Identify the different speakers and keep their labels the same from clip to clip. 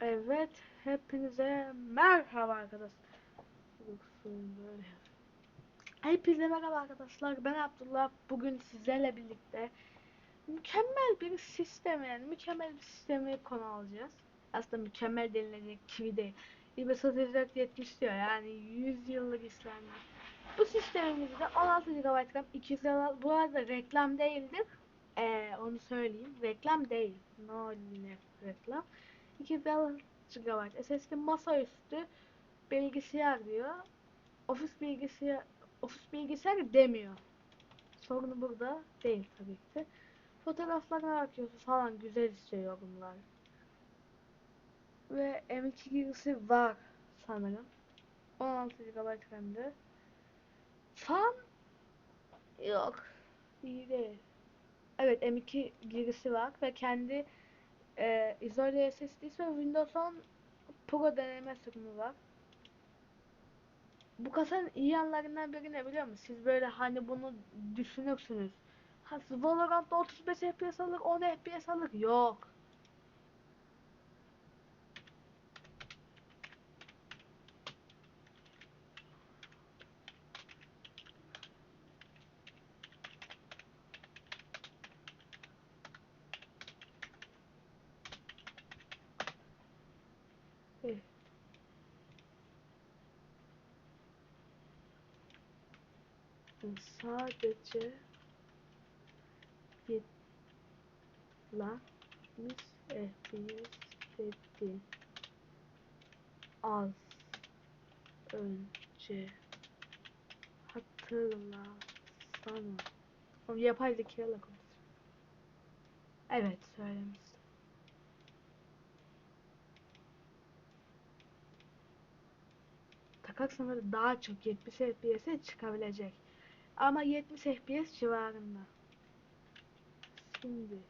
Speaker 1: Evet, hepinize merhaba arkadaşlar. Hepinize merhaba arkadaşlar. Ben Abdullah. Bugün sizlerle birlikte mükemmel bir sistem yani mükemmel bir sistemi konu alacağız. Aslında mükemmel denilecek gibi değil. İBS 470 diyor yani 100 yıllık İslamiyet. Bu sistemimizde 16 GB RAM 256 bu arada reklam değildir. Ee, onu söyleyeyim. Reklam değil. No reklam. 256 GB SSD masaüstü bilgisayar diyor. Ofis bilgisayar ofis bilgisayar demiyor. Sorunu burada değil tabii ki. Fotoğraflarına bakıyorsun falan güzel istiyor yorumlar. Ve M2 girisi var sanırım. 16 GB RAM'de. Fan yok. İyi değil. Evet M2 girisi var ve kendi e, izole SSD'si ve Windows 10 Pro deneme sürümü var. Bu kasanın iyi yanlarından biri ne biliyor musun? Siz böyle hani bunu düşünürsünüz. Ha, Valorant'ta 35 FPS alır, 10 FPS alır. Yok. Eh. Sadece yet lan mis FPS dedi az önce hatırlasana Oğlum yapay zekayla konuş evet söylemiştim. Takarsan böyle daha çok 70 FPS'e çıkabilecek ama 70 FPS civarında. Şimdi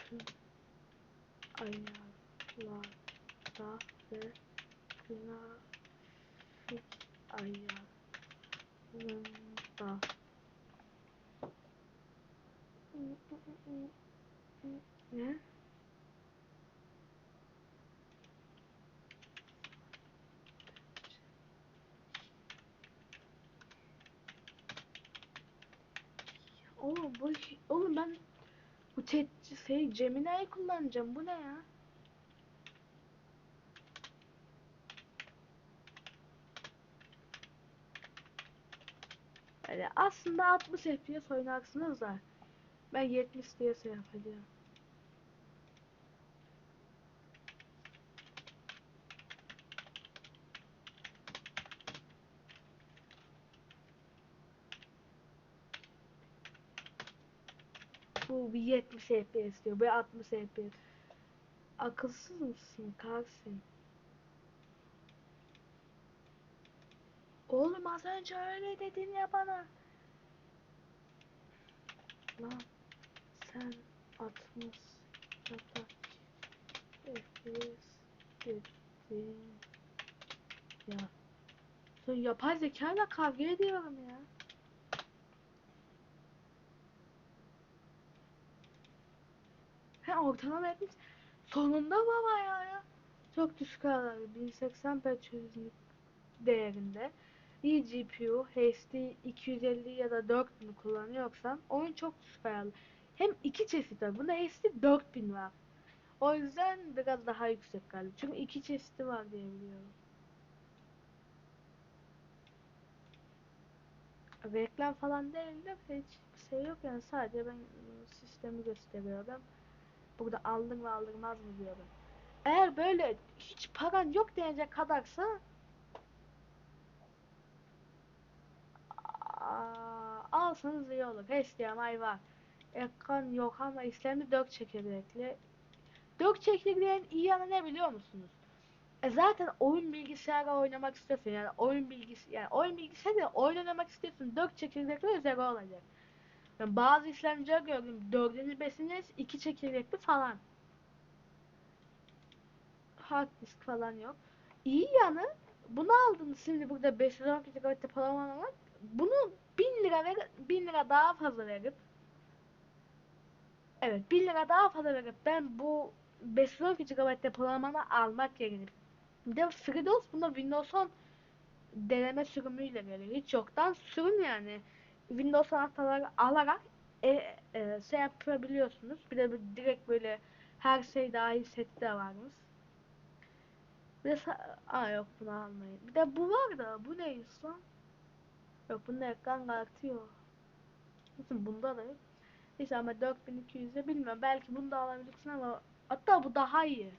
Speaker 1: tüm ayarlarda ve grafik ayarında ne? Oğlum bu oğlum ben bu chat şey Gemini'yi kullanacağım. Bu ne ya? Yani aslında 60 FPS oynarsınız da ben 70 diye şey yapacağım. Bu bir 70 FPS diyor. Bir 60 FPS. Akılsız mısın Karsin? Oğlum az önce öyle dedin ya bana. Lan sen 60 yapar FPS dedin ya. Sen yapay zekayla kavga ediyorum ya. He ortalama etmiş. Sonunda baba ya. Çok düşük ayarlar. 1080p çözünürlük değerinde. İyi GPU, HD 250 ya da 4000 kullanıyorsan oyun çok düşük ayarlı. Hem iki çeşit var. Bunda HD 4000 var. O yüzden biraz daha yüksek galiba. Çünkü iki çeşidi var diye biliyorum. Reklam falan değil de hiç bir şey yok yani sadece ben sistemi gösteriyorum. Burada aldım ve aldırmaz mı diyorum. Eğer böyle hiç paran yok denecek kadarsa aa, alsanız iyi olur. HDMI var. Ekran yok ama işlemci 4 çekirdekli. 4 çekirdeğin iyi yanı ne biliyor musunuz? E zaten oyun bilgisayarı oynamak istiyorsun yani oyun bilgisi yani oyun bilgisayarı oyun oynamak istiyorsun 4 çekirdekli üzeri olacak. Ben bazı işlemciler gördüm 4'ünü 5'ini 2 çekirdekli falan. Hard disk falan yok. İyi yanı bunu aldınız şimdi burada 512 GB depolama var. Bunu 1000 lira ver 1000 lira daha fazla verip Evet 1000 lira daha fazla verip ben bu 512 GB depolamanı almak yerine bir de FreeDOS bunda Windows 10 deneme sürümüyle geliyor. Hiç yoktan sürüm yani. Windows anahtarları alarak e, e, şey yapabiliyorsunuz. Bir de bir- direkt böyle her şey dahil seti de varmış. Bir de Aa yok bunu almayın. Bir de bu var da bu ne lan? Yok bunda ekran kartı yok. Nasıl bunda da. Neyse ama 4200'e bilmiyorum. Belki bunu da alabilirsin ama hatta bu daha iyi.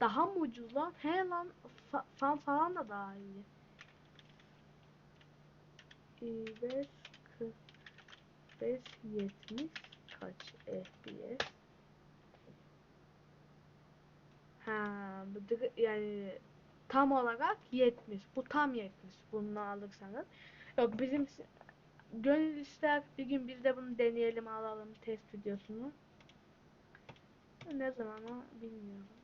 Speaker 1: Daha mı ucuz lan? He lan fa- fan falan da daha iyi. İ5 45 70 kaç FPS? Ha, yani tam olarak 70. Bu tam 70. Bunu alırsanız. Yok bizim gönül ister bir gün biz de bunu deneyelim alalım test videosunu. Ne zaman bilmiyorum.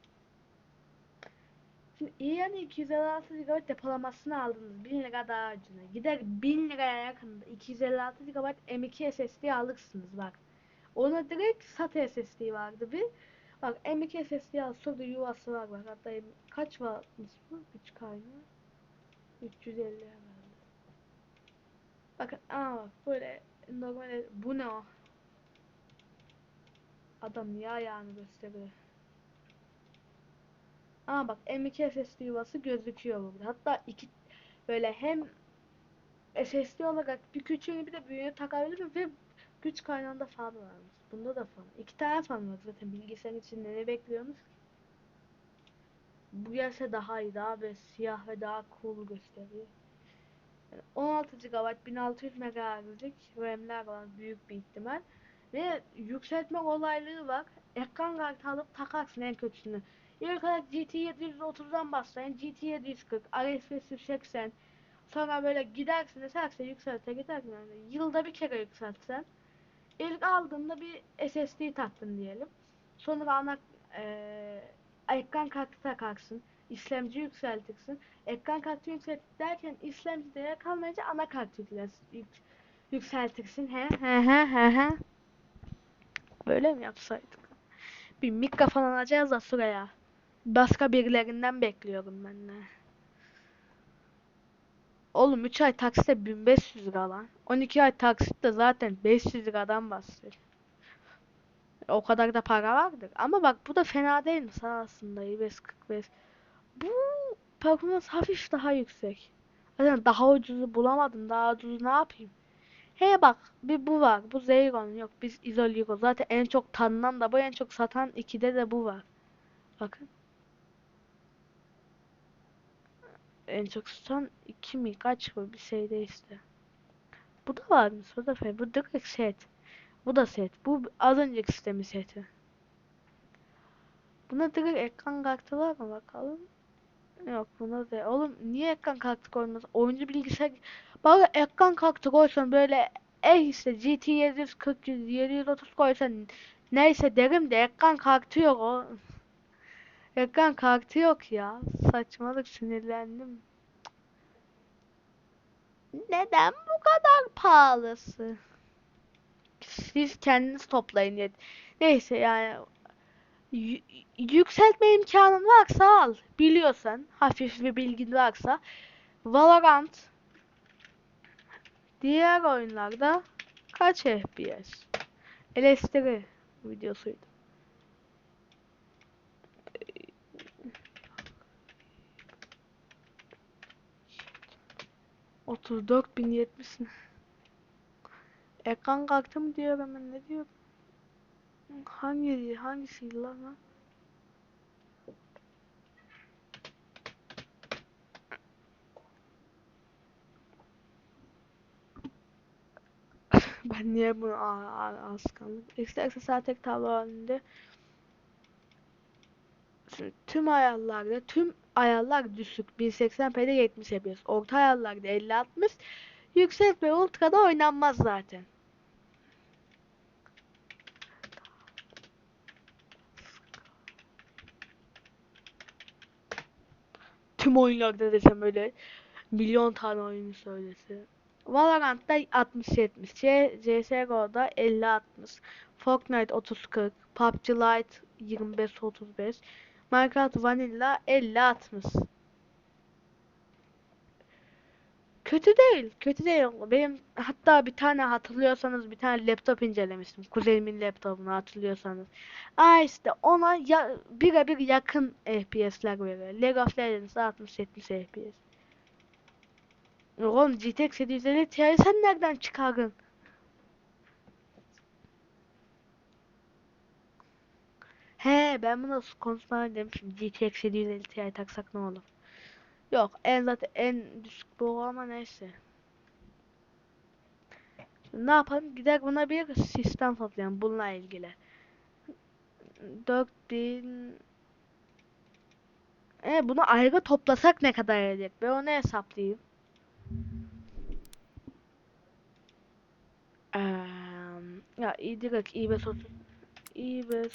Speaker 1: Şimdi yani 256 GB depolamasını aldınız. 1000 lira daha ucuna. Gider 1000 liraya yakında 256 GB M2 SSD alırsınız bak. Ona direkt SATA SSD vardı bir. Bak M2 SSD al şurada yuvası var bak. Hatta kaç wattmış bu? 3 kaynağı. 350 herhalde. Bakın aa bak böyle normal bu ne o? Adam niye ayağını gösteriyor? Aa bak M2 SSD yuvası gözüküyor burada. Hatta iki böyle hem SSD olarak bir küçüğünü bir de büyüğünü takabilirim ve güç kaynağında fan varmış. Bunda da fan. İki tane fan var zaten bilgisayarın içinde ne bekliyorsunuz ki? Bu gelse daha iyi, daha böyle siyah ve daha cool gösteriyor. Yani 16 GB 1600 MHz'lik RAM'ler var büyük bir ihtimal. Ve yükseltme olayları var. Ekran kartı alıp takarsın en kötüsünü. İlk olarak GT 730'dan başlayın. GT 740, RS 580. Sonra böyle gidersin eserse yükselte gidersin yani. Yılda bir kere yükseltsen. İlk aldığında bir SSD taktın diyelim. Sonra ana eee ekran kartı takarsın. İşlemci yükseltirsin. Ekran kartı yükselt derken işlemci değer kalmayınca anakart yüklersin. Yük, yükseltirsin. He he he he he. Böyle mi yapsaydık? Bir mikrofon alacağız da şuraya. Başka birilerinden bekliyorum ben de. Oğlum 3 ay taksitle 1500 lira lan. 12 ay taksitle zaten 500 liradan bahsediyor. O kadar da para vardır. Ama bak bu da fena değil mi aslında i5 45. Bu performans hafif daha yüksek. Zaten daha ucuzu bulamadım. Daha ucuzu ne yapayım? He bak bir bu var. Bu Xeon yok. Biz Izoligo. Zaten en çok tanınan da bu en çok satan 2'de de bu var. Bakın. En çok satan 2 mi kaç mı bir şeyde işte. Bu da varmış. Bu da fe. Bu direkt set. Bu da set. Bu az önceki sistemin seti. Buna direkt ekran kartı var mı bakalım. Yok buna da. Oğlum niye ekran kartı koymaz? Oyuncu bilgisayar. Bari ekran kartı koysan böyle eh işte GT 740 730 koysan neyse derim de ekran kartı yok o. Ekran kartı yok ya. Saçmalık sinirlendim. Neden bu kadar pahalısı? Siz kendiniz toplayın dedi. Neyse yani y- yükseltme imkanın varsa al. Biliyorsan, hafif bir bilgin varsa Valorant diğer oyunlarda kaç FPS? Eleştiri videosuydu. Otuz dört bin yetmiş mi? Ekran kartı mı diyorum ben ne diyorum? Hangi hangisiydi lan? lan? Ben niye bunu a- a- az kaldım? İsterse zaten tablo halinde tüm ayarlarda tüm ayarlar düşük 1080p'de 70 FPS. Orta ayarlarda 50-60. Yüksek ve ultra'da oynanmaz zaten. Tüm oyunlarda desem öyle milyon tane oyunu söylese. Valorant'ta 60-70, C- CSGO'da 50-60, Fortnite 30-40, PUBG Lite 25-35, Minecraft Vanilla 50-60. Kötü değil, kötü değil. Benim hatta bir tane hatırlıyorsanız bir tane laptop incelemiştim. Kuzenimin laptopunu hatırlıyorsanız. Aa işte ona ya, birebir yakın FPS'ler veriyor. League of Legends 60-70 FPS. Oğlum GTX 750 Ti sen nereden çıkardın? He ben bunu konuşmadan demişim. GTX 750 Ti taksak ne olur? Yok en zaten en düşük bu ama neyse. Şimdi ne yapalım? Gider buna bir sistem toplayalım bununla ilgili. 4000 E bunu ayrı toplasak ne kadar edecek? Ben onu hesaplayayım. Eee, ya iyi direkt iyi bir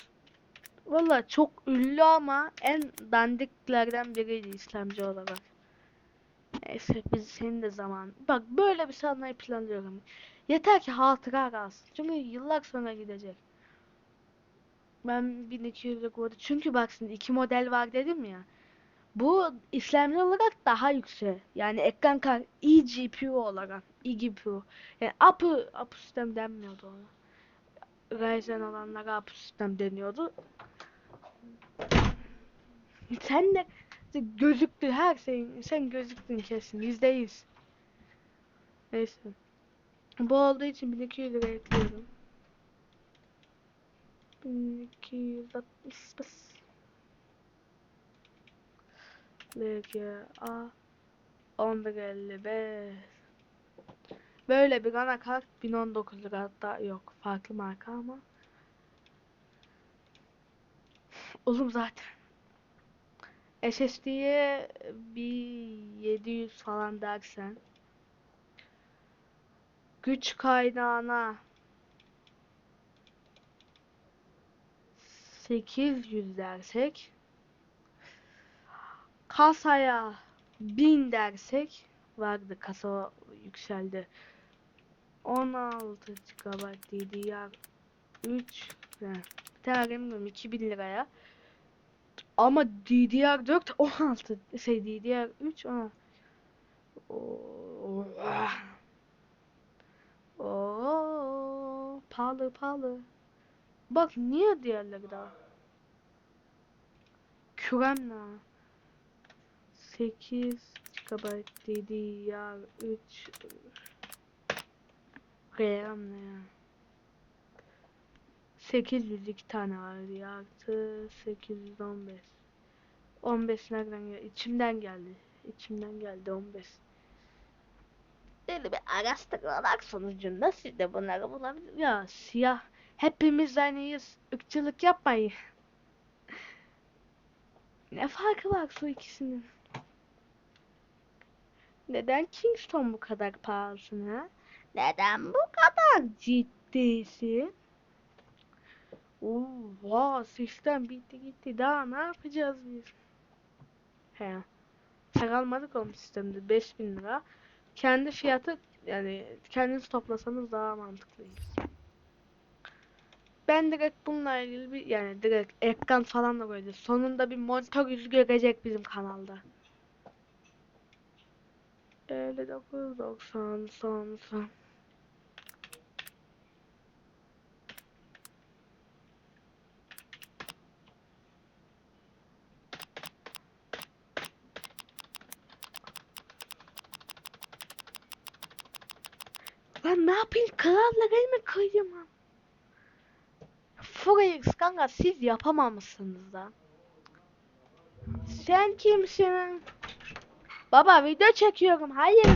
Speaker 1: Valla çok ünlü ama en dandiklerden biriydi İslamcı olarak. Neyse biz senin de zaman. Bak böyle bir sanmayı planlıyorum. Yeter ki hatıra kalsın. Çünkü yıllar sonra gidecek. Ben 1200'lük oldu. Çünkü bak şimdi iki model var dedim ya. Bu işlemci olarak daha yüksek. Yani ekran kart eGPU olarak. eGPU. Yani upper, upper sistem denmiyordu ona. Ryzen olanlara upper sistem deniyordu. Sen de gözüktü her şeyin. Sen gözüktün kesin. Yüzde yüz. Neyse. Bu olduğu için 1200 lira ekliyorum. 1260 bas. LGA 1155 Böyle bir anakart 1019 lira hatta yok farklı marka ama Oğlum zaten SSD'ye bir 700 falan dersen güç kaynağına 800 dersek kasaya 1000 dersek vardı kasa yükseldi. 16 GB DDR3 yani, bir tane bilmiyorum 2000 liraya ama DDR4 16 şey DDR3 16 Oo, ah. Oo, pahalı pahalı. Bak niye diğerleri daha? Kürem ne? 8 GB DDR3 RAM ne ya? 802 tane vardı ya artı 815 15 nereden geldi? İçimden geldi. İçimden geldi 15. Böyle bir araştırmalar sonucunda siz de bunları bulabilir. Ya siyah. Hepimiz aynıyız. Irkçılık yapmayın. ne farkı var şu ikisinin? Neden Kingston bu kadar pahalısın ha? Neden bu kadar ciddisin? Oha sistem bitti gitti. Daha ne yapacağız biz? He. Tek almadık o sistemde 5000 lira. Kendi fiyatı yani kendiniz toplasanız daha mantıklıyız. Ben direkt bununla ilgili bir yani direkt ekran falan da böyle sonunda bir monitör yüzü görecek bizim kanalda. 59 90 son son Lan ne yapayım? Krallar elime kıyamam. Forex kanka siz yapamamışsınız lan. Sen kimsin? Baba video çekiyorum. Hayır.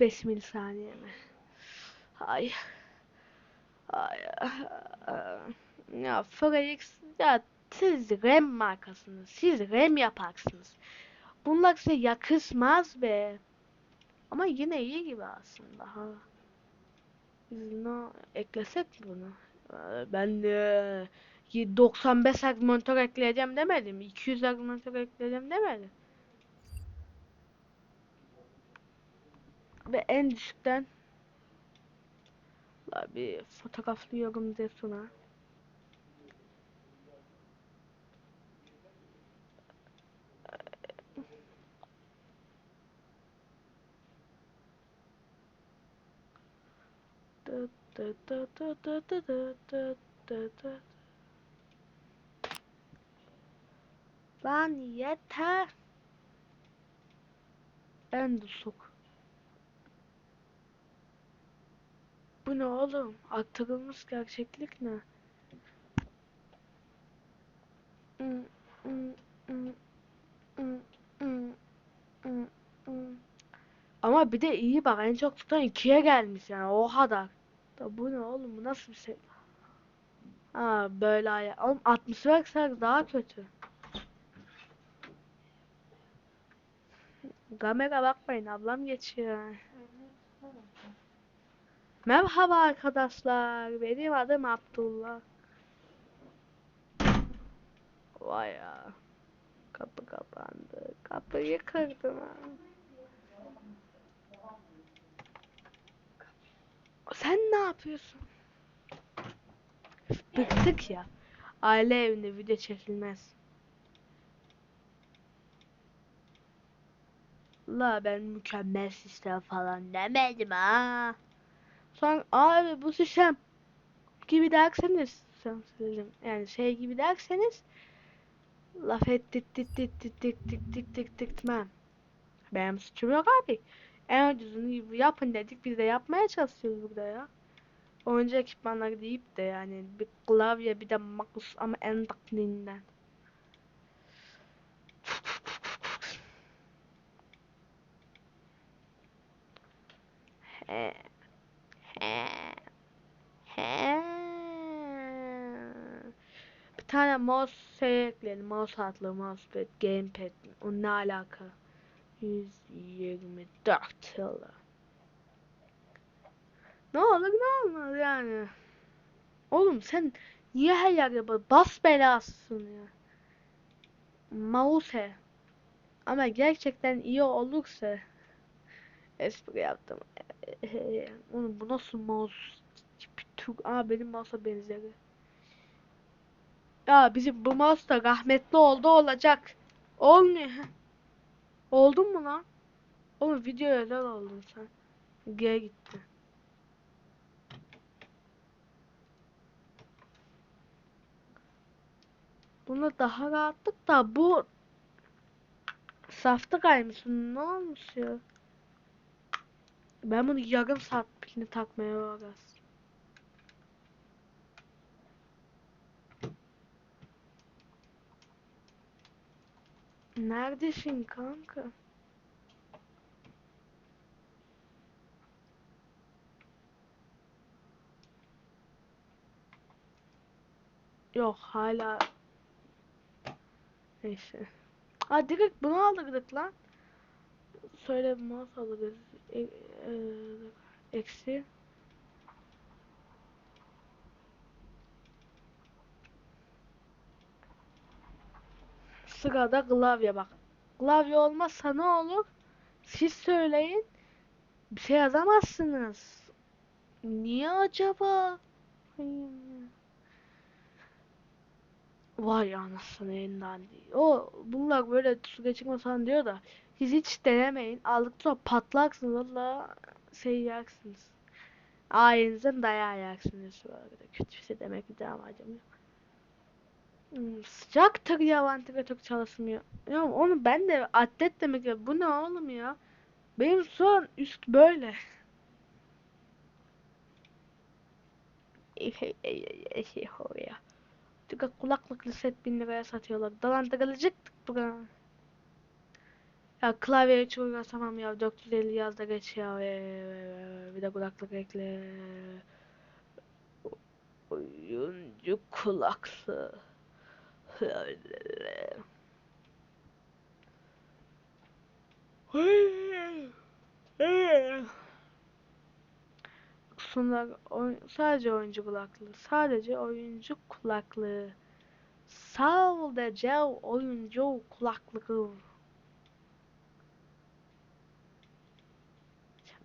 Speaker 1: 5 milisaniye mi? Hayır. Hayır. Ya Forex ya siz RAM markasınız. Siz RAM yaparsınız. Bunlar size yakışmaz be. Ama yine iyi gibi aslında ha. Biz ne eklesek bunu? Ee, Ben de 95 monitör ekleyeceğim demedim. 200 monitör ekleyeceğim demedim. Ve en düşükten La bir fotoğraflıyorum de dı. Lan yeter. En düşük. Bu ne oğlum? Aktarılmış gerçeklik ne? Ama bir de iyi bak en çok tutan ikiye gelmiş yani o kadar. Da bu ne oğlum bu nasıl bir şey? Ha böyle aya. Oğlum 60 versen daha kötü. Kamera bakmayın ablam geçiyor. Merhaba arkadaşlar. Benim adım Abdullah. Vay ya. Kapı kapandı. Kapıyı kırdım ha. Sen ne yapıyorsun? Bıktık ya. Aile evinde video çekilmez. La ben mükemmel sistem falan demedim ha. Sonra abi bu sistem gibi derseniz. Yani şey gibi derseniz laf ettirttirttirttirttirttirttirtmem. Benim suçum yok abi. En ucuzunu yapın dedik biz de yapmaya çalışıyoruz burada ya. Oyuncu ekipmanları deyip de yani bir klavye bir de mouse ama en. He. Bir tane mouse şey ekleyelim. Mouse hatlı, mousepad, gamepad. O ne alaka? 124 yılı. Ne olur ne olmaz yani. Oğlum sen niye her yerde bas belasısın ya? Mouse. Ama gerçekten iyi olursa espri yaptım. Oğlum bu nasıl mouse? Türk Aa benim mouse'a benzeri. Ya bizim bu mouse da rahmetli oldu olacak. Olmuyor. Oldun mu lan? Oğlum video özel oldun sen. Geri gitti. Bunda daha rahatlık da bu safta kaymış. Ne olmuş ya? Ben bunu yarım saat pilini takmaya uğraştım. Neredesin kanka? Yok hala Neyse. Aa direkt bunu aldırdık lan. Söyle mouse alırız. E, e, eksi. Sırada klavye bak. Klavye olmazsa ne olur? Siz söyleyin. Bir şey yazamazsınız. Niye acaba? Vay anasını elinden. O bunlar böyle su geçirme falan diyor da siz hiç denemeyin. Aldıkça patlarsınız valla şey yersiniz. Ailenizden dayağı bu arada. Kötü bir şey demek bir amacım yok. Hmm, sıcaktır ya vantilatör çalışmıyor. Ya onu ben de atlet demek ya. Bu ne oğlum ya? Benim an üst böyle. ya. Çünkü kulaklıklı set bin liraya satıyorlar. Dolandırılacaktık buna. Ya klavye hiç uğraşamam ya. 450 yazda geç ya. Ee, Bir de kulaklık ekle. Oyuncu kulaklığı sunlar oy, sadece oyuncu kulaklığı. Sadece oyuncu kulaklığı. Sadece oyuncu kulaklığı.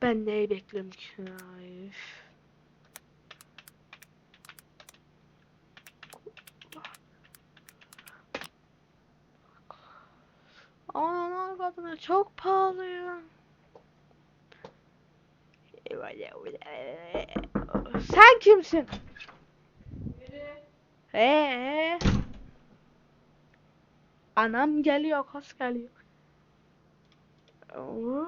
Speaker 1: Ben neyi bekliyorum ki? Ay, Anan kadına çok pahalı ya. Sen kimsin? Ee? Anam geliyor, kas geliyor. Oo.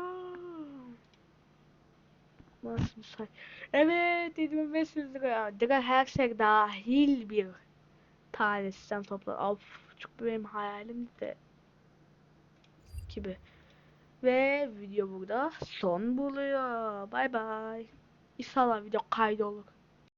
Speaker 1: Nasıl say? Evet, 2500 lira. Lira her şey dahil bir tanesinden topla. Of, çok benim hayalim de gibi. Ve video burada son buluyor. Bay bay. İnşallah video kaydolur.